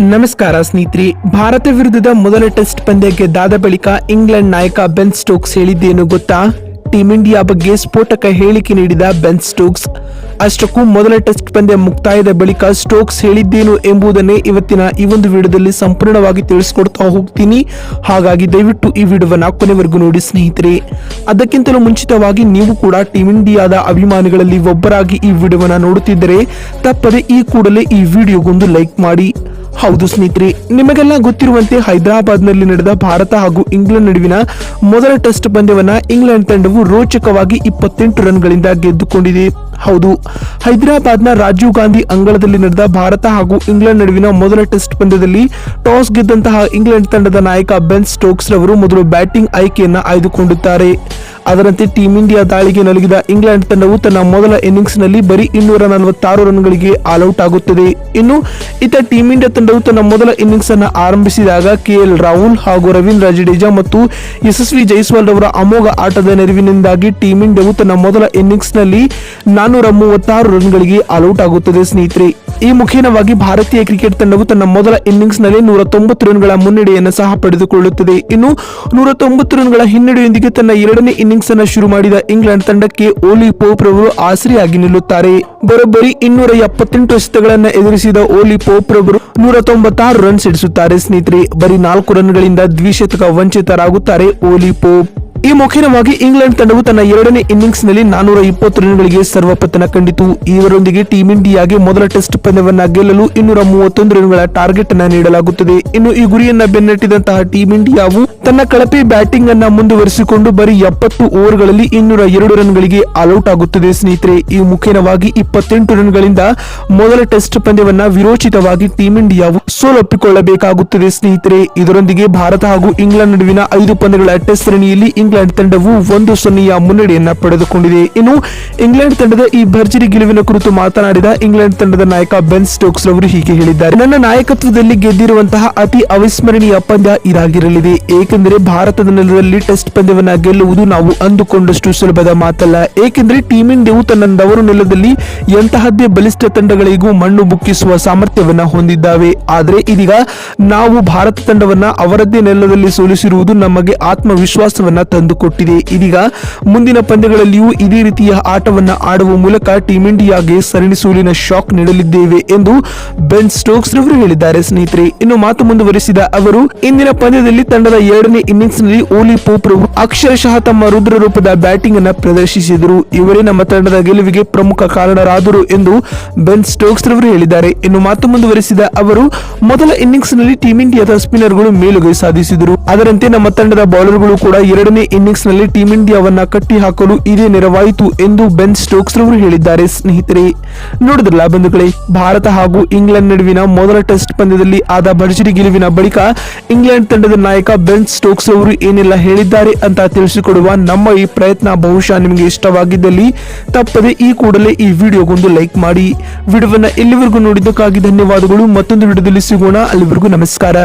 ನಮಸ್ಕಾರ ಸ್ನೇಹಿತರೆ, ಭಾರತ ವಿರುದ್ಧದ ಮೊದಲ ಟೆಸ್ಟ್ ಪಂದ್ಯ ಗೆದ್ದಾದ ಬಳಿಕ ಇಂಗ್ಲೆಂಡ್ ನಾಯಕ ಬೆನ್ ಸ್ಟೋಕ್ಸ್ ಹೇಳಿದ್ದೇನು ಗೊತ್ತಾ? ಟೀಂ ಇಂಡಿಯಾ ಬಗ್ಗೆ ಸ್ಫೋಟಕ ಹೇಳಿಕೆ ನೀಡಿದ ಬೆನ್ ಸ್ಟೋಕ್ಸ್. ಅಷ್ಟಕ್ಕೂ ಮೊದಲ ಟೆಸ್ಟ್ ಪಂದ್ಯ ಮುಕ್ತಾಯದ ಬಳಿಕ ಸ್ಟೋಕ್ಸ್ ಹೇಳಿದ್ದೇನು ಎಂಬುದನ್ನೇ ಇವತ್ತಿನ ಈ ಒಂದು ವಿಡಿಯೋದಲ್ಲಿ ಸಂಪೂರ್ಣವಾಗಿ ತಿಳಿಸ್ಕೊಡ್ತಾ ಹೋಗ್ತೀನಿ. ಹಾಗಾಗಿ ದಯವಿಟ್ಟು ಈ ವಿಡಿಯೋವನ್ನು ಕೊನೆವರೆಗೂ ನೋಡಿ ಸ್ನೇಹಿತರೆ. ಅದಕ್ಕಿಂತಲೂ ಮುಂಚಿತವಾಗಿ ನೀವು ಕೂಡ ಟೀಮ್ ಇಂಡಿಯಾದ ಅಭಿಮಾನಿಗಳಲ್ಲಿ ಒಬ್ಬರಾಗಿ ಈ ವಿಡಿಯೋವನ್ನು ನೋಡುತ್ತಿದ್ದರೆ, ತಪ್ಪದೆ ಈ ಕೂಡಲೇ ಈ ವಿಡಿಯೋಗೊಂದು ಲೈಕ್ ಮಾಡಿ. ಹೌದು ಸ್ನೇಹಿತರೆ, ನಿಮಗೆಲ್ಲ ಗೊತ್ತಿರುವಂತೆ ಹೈದರಾಬಾದ್ನಲ್ಲಿ ನಡೆದ ಭಾರತ ಹಾಗೂ ಇಂಗ್ಲೆಂಡ್ ನಡುವಿನ ಮೊದಲ ಟೆಸ್ಟ್ ಪಂದ್ಯವನ್ನ ಇಂಗ್ಲೆಂಡ್ ತಂಡವು ರೋಚಕವಾಗಿ ಇಪ್ಪತ್ತೆಂಟು ರನ್ಗಳಿಂದ ಗೆದ್ದುಕೊಂಡಿದೆ. ಹೌದು. ಹೈದರಾಬಾದ್ನ ರಾಜೀವ್ ಗಾಂಧಿ ಅಂಗಳದಲ್ಲಿ ನಡೆದ ಭಾರತ ಹಾಗೂ ಇಂಗ್ಲೆಂಡ್ ನಡುವಿನ ಮೊದಲ ಟೆಸ್ಟ್ ಪಂದ್ಯದಲ್ಲಿ ಟಾಸ್ ಗೆದ್ದಂತಹ ಇಂಗ್ಲೆಂಡ್ ತಂಡದ ನಾಯಕ ಬೆನ್ ಸ್ಟೋಕ್ಸ್ ರವರು ಮೊದಲು ಬ್ಯಾಟಿಂಗ್ ಆಯ್ಕೆಯನ್ನು ಆಯ್ದುಕೊಂಡಿದ್ದಾರೆ. ಅದರಂತೆ ಟೀಂ ಇಂಡಿಯಾ ದಾಳಿಗೆ ನಲುಗಿದ ಇಂಗ್ಲೆಂಡ್ ತಂಡವು ತನ್ನ ಮೊದಲ ಇನ್ನಿಂಗ್ಸ್ನಲ್ಲಿ ಬರೀ ಇನ್ನೂರ ನಲವತ್ತಾರು ರನ್ಗಳಿಗೆ ಆಲ್ಔಟ್ ಆಗುತ್ತದೆ. ಇನ್ನು ಇತ ಟೀಂ ಇಂಡಿಯಾ ತಂಡವು ತನ್ನ ಮೊದಲ ಇನ್ನಿಂಗ್ಸ್ ಅನ್ನು ಆರಂಭಿಸಿದಾಗ ಕೆಎಲ್ ರಾಹುಲ್ ಹಾಗೂ ರವೀಂದ್ರ ಜಡೇಜಾ ಮತ್ತು ಯಶಸ್ವಿ ಜೈಸ್ವಾಲ್ ರವರ ಅಮೋಘ ಆಟದ ನೆರವಿನಿಂದಾಗಿ ಟೀಂ ಇಂಡಿಯಾವು ತನ್ನ ಮೊದಲ ಇನ್ನಿಂಗ್ಸ್ನಲ್ಲಿ ನಾನೂರ ಮೂವತ್ತಾರು ರನ್ಗಳಿಗೆ ಆಲ್ಔಟ್ ಆಗುತ್ತದೆ ಸ್ನೇಹಿತರೆ. ಈ ಮುಖೇನವಾಗಿ ಭಾರತೀಯ ಕ್ರಿಕೆಟ್ ತಂಡವು ತನ್ನ ಮೊದಲ ಇನ್ನಿಂಗ್ಸ್ನಲ್ಲಿ ನೂರ ತೊಂಬತ್ತು ರನ್ಗಳ ಮುನ್ನಡೆಯನ್ನು ಸಹ ಪಡೆದುಕೊಳ್ಳುತ್ತದೆ. ಇನ್ನು ನೂರ ತೊಂಬತ್ತು ರನ್ಗಳ ಹಿನ್ನಡೆಯೊಂದಿಗೆ ತನ್ನ ಎರಡನೇ ಇನ್ನಿಂಗ್ಸ್ ಅನ್ನು ಶುರು ಮಾಡಿದ ಇಂಗ್ಲೆಂಡ್ ತಂಡಕ್ಕೆ ಓಲಿ ಪೋಪ್ ರವರು ಆಸರೆಯಾಗಿ ನಿಲ್ಲುತ್ತಾರೆ. ಬರೋಬ್ಬರಿ ಇನ್ನೂರ ಎಪ್ಪತ್ತೆಂಟು ಎಸೆತಗಳನ್ನು ಎದುರಿಸಿದ ಓಲಿ ಪೋಪ್ ರವರು ನೂರ ತೊಂಬತ್ತಾರು ರನ್ ಸಿಡಿಸುತ್ತಾರೆ ಸ್ನೇಹಿತರೆ. ಬರೀ ನಾಲ್ಕು ರನ್ಗಳಿಂದ ದ್ವಿಶತಕ ವಂಚಿತರಾಗುತ್ತಾರೆ ಓಲಿ ಪೋಪ್. ಈ ಮುಖೇನವಾಗಿ ಇಂಗ್ಲೆಂಡ್ ತಂಡವು ತನ್ನ ಎರಡನೇ ಇನ್ನಿಂಗ್ಸ್ನಲ್ಲಿ ನಾನೂರ ಇಪ್ಪತ್ತು ರನ್ಗಳಿಗೆ ಸರ್ವಪತನ ಕಂಡಿತು. ಇವರೊಂದಿಗೆ ಟೀಂ ಇಂಡಿಯಾಗೆ ಮೊದಲ ಟೆಸ್ಟ್ ಪಂದ್ಯವನ್ನ ಗೆಲ್ಲಲು ಇನ್ನೂರ ಮೂವತ್ತೊಂದು ರನ್ಗಳ ಟಾರ್ಗೆಟ್ ಅನ್ನ ನೀಡಲಾಗುತ್ತದೆ. ಇನ್ನು ಈ ಗುರಿಯನ್ನ ಬೆನ್ನಟ್ಟಿದಂತಹ ಟೀಂ ಇಂಡಿಯಾವು ತನ್ನ ಕಳಪೆ ಬ್ಯಾಟಿಂಗ್ ಅನ್ನ ಮುಂದುವರಿಸಿಕೊಂಡು ಬರೀ ಎಪ್ಪತ್ತು ಓವರ್ಗಳಲ್ಲಿ ಇನ್ನೂರ ಎರಡು ರನ್ಗಳಿಗೆ ಆಲ್ಔಟ್ ಆಗುತ್ತದೆ ಸ್ನೇಹಿತರೆ. ಈ ಮುಖೇನವಾಗಿ ಇಪ್ಪತ್ತೆಂಟು ರನ್ಗಳಿಂದ ಮೊದಲ ಟೆಸ್ಟ್ ಪಂದ್ಯವನ್ನ ವಿರೋಚಿತವಾಗಿ ಟೀಂ ಇಂಡಿಯಾವು ಸೋಲೊಪ್ಪಿಕೊಳ್ಳಬೇಕಾಗುತ್ತದೆ ಸ್ನೇಹಿತರೆ. ಇದರೊಂದಿಗೆ ಭಾರತ ಹಾಗೂ ಇಂಗ್ಲೆಂಡ್ ನಡುವಿನ ಐದು ಪಂದ್ಯಗಳ ಟೆಸ್ಟ್ ಸರಣಿಯಲ್ಲಿ ಇಂಗ್ಲೆಂಡ್ ತಂಡವು ಒಂದು ಸೊನ್ನೆಯ ಮುನ್ನಡೆಯನ್ನ ಪಡೆದುಕೊಂಡಿದೆ. ಇನ್ನು ಇಂಗ್ಲೆಂಡ್ ತಂಡದ ಈ ಭರ್ಜರಿ ಗೆಲುವಿನ ಕುರಿತು ಮಾತನಾಡಿದ ಇಂಗ್ಲೆಂಡ್ ತಂಡದ ನಾಯಕ ಬೆನ್ ಸ್ಟೋಕ್ಸ್ ರವರು ಹೀಗೆ ಹೇಳಿದ್ದಾರೆ. ನನ್ನ ನಾಯಕತ್ವದಲ್ಲಿ ಗೆದ್ದಿರುವಂತಹ ಅತಿ ಅವಿಸ್ಮರಣೀಯ ಪಂದ್ಯ ಇದಾಗಿರಲಿದೆ. ಏಕೆಂದರೆ ಭಾರತದ ನೆಲದಲ್ಲಿ ಟೆಸ್ಟ್ ಪಂದ್ಯವನ್ನ ಗೆಲ್ಲುವುದು ನಾವು ಅಂದುಕೊಂಡಷ್ಟು ಸುಲಭದ ಮಾತಲ್ಲ. ಏಕೆಂದರೆ ಟೀಮ್ ಇಂಡಿಯಾವು ತನ್ನ ದವರು ನೆಲದಲ್ಲಿ ಎಂತಹದ್ದೇ ಬಲಿಷ್ಠ ತಂಡಗಳಿಗೂ ಮಣ್ಣು ಬುಕ್ಕಿಸುವ ಸಾಮರ್ಥ್ಯವನ್ನ ಹೊಂದಿದ್ದಾವೆ. ಆದರೆ ಇದೀಗ ನಾವು ಭಾರತ ತಂಡವನ್ನ ಅವರದ್ದೇ ನೆಲದಲ್ಲಿ ಸೋಲಿಸಿರುವುದು ನಮಗೆ ಆತ್ಮವಿಶ್ವಾಸವನ್ನ ತಂದುಕೊಟ್ಟಿದೆ. ಇದೀಗ ಮುಂದಿನ ಪಂದ್ಯಗಳಲ್ಲಿಯೂ ಇದೇ ರೀತಿಯ ಆಟವನ್ನು ಆಡುವ ಮೂಲಕ ಟೀಂ ಇಂಡಿಯಾಗೆ ಸರಣಿ ಸೋಲಿನ ಶಾಕ್ ನೀಡಲಿದ್ದೇವೆ ಎಂದು ಬೆನ್ ಸ್ಟೋಕ್ಸ್ ರವರು ಹೇಳಿದ್ದಾರೆ. ಸ್ನೇಹಿತರೆ, ಇನ್ನು ಮಾತು ಮುಂದುವರಿಸಿದ ಅವರು, ಇಂದಿನ ಪಂದ್ಯದಲ್ಲಿ ತಂಡದ ಎರಡನೇ ಇನ್ನಿಂಗ್ಸ್ನಲ್ಲಿ ಓಲಿ ಪೋಪ್ ಅಕ್ಷರಶಃ ತಮ್ಮ ರುದ್ರ ರೂಪದ ಬ್ಯಾಟಿಂಗ್ ಅನ್ನು ಪ್ರದರ್ಶಿಸಿದರು. ಇವರೇ ನಮ್ಮ ತಂಡದ ಗೆಲುವಿಗೆ ಪ್ರಮುಖ ಕಾರಣರಾದರು ಎಂದು ಬೆನ್ ಸ್ಟೋಕ್ಸ್ ರವರು ಹೇಳಿದ್ದಾರೆ. ಇನ್ನು ಮಾತು ಮುಂದುವರಿಸಿದ ಅವರು, ಮೊದಲ ಇನ್ನಿಂಗ್ಸ್ನಲ್ಲಿ ಟೀಂ ಇಂಡಿಯಾದ ಸ್ಪಿನ್ನರ್ಗಳು ಮೇಲುಗೈ ಸಾಧಿಸಿದರು. ಅದರಂತೆ ನಮ್ಮ ತಂಡದ ಬೌಲರ್ಗಳು ಕೂಡ ಎರಡನೇ ಇನ್ನಿಂಗ್ಸ್ನಲ್ಲಿ ಟೀಂ ಇಂಡಿಯಾವನ್ನ ಕಟ್ಟಿ ಹಾಕಲು ಇದೇ ನೆರವಾಯಿತು ಎಂದು ಬೆನ್ ಸ್ಟೋಕ್ಸ್ ರವರು ಹೇಳಿದ್ದಾರೆ. ಸ್ನೇಹಿತರೆ, ನೋಡಿದ್ರಲ್ಲ ಬಂಧುಗಳೇ, ಭಾರತ ಹಾಗೂ ಇಂಗ್ಲೆಂಡ್ ನಡುವಿನ ಮೊದಲ ಟೆಸ್ಟ್ ಪಂದ್ಯದಲ್ಲಿ ಆದ ಭರ್ಜರಿ ಗೆಲುವಿನ ಬಳಿಕ ಇಂಗ್ಲೆಂಡ್ ತಂಡದ ನಾಯಕ ಬೆನ್ ಸ್ಟೋಕ್ಸ್ ಅವರು ಏನೆಲ್ಲ ಹೇಳಿದ್ದಾರೆ ಅಂತ ತಿಳಿಸಿಕೊಡುವ ನಮ್ಮ ಈ ಪ್ರಯತ್ನ ಬಹುಶಃ ನಿಮಗೆ ಇಷ್ಟವಾಗಿದ್ದಲ್ಲಿ. ತಪ್ಪದೆ ಈ ಕೂಡಲೇ ಈ ವಿಡಿಯೋಗೊಂದು ಲೈಕ್ ಮಾಡಿ. ವಿಡಿಯೋವನ್ನು ಇಲ್ಲಿವರೆಗೂ ನೋಡಿದ್ದಕ್ಕಾಗಿ ಧನ್ಯವಾದಗಳು. ಮತ್ತೊಂದು ವಿಡಿಯೋದಲ್ಲಿ ಸಿಗೋಣ. ಅಲ್ಲಿವರೆಗೂ ನಮಸ್ಕಾರ.